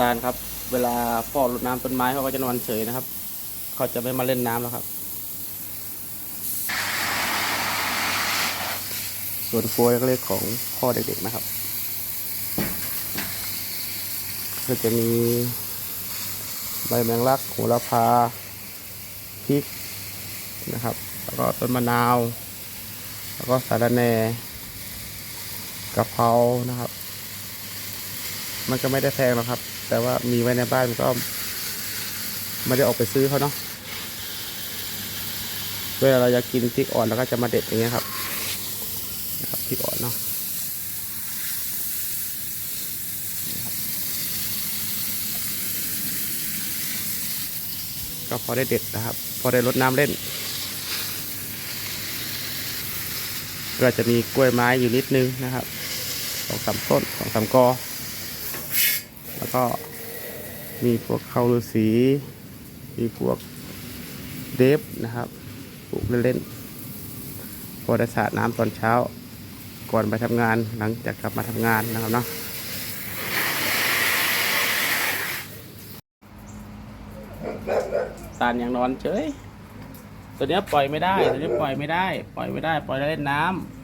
ตาลครับ เวลาพ่อรดน้ำต้นไม้เขาก็จะนอนเฉยนะครับ เขาจะไม่มาเล่นน้ำแล้วครับ ส่วนครัวเล็กๆของพ่อเด็กๆนะครับ ก็จะมีใบแมงลักโหระพาพริกนะครับ แล้วก็ต้นมะนาว แล้วก็สาระแหน่กะเพรานะครับ มันก็ไม่ได้แพงหรอกครับ แต่ว่ามีไว้ในบ้านมันก็ ไม่ได้ออกไปซื้อเขาเนาะเวลาเราอยากกินพริกอ่อนเราก็จะมาเด็ดอย่างเงี้ยครับนะครับพริกอ่อนเนาะก็พอได้เด็ดนะครับ พอได้รดน้ำเล่น ก็จะมีกล้วยไม้อยู่นิดนึงนะครับสองสามต้นสองสามกอ แล้วก็มีพวกเขาฤาษีมีพวกเดฟนะครับปลูกเล่นๆพอได้สาดน้ำตอนเช้า ก่อนไปทำงานหลังจากกลับมาทำงานนะครับเนาะตาลยังนอนเฉยตัวเนี้ยปล่อยไม่ได้ตัวนี้ปล่อยไม่ได้ ปล่อยไม่ได้ ปล่อยเล่นน้ำ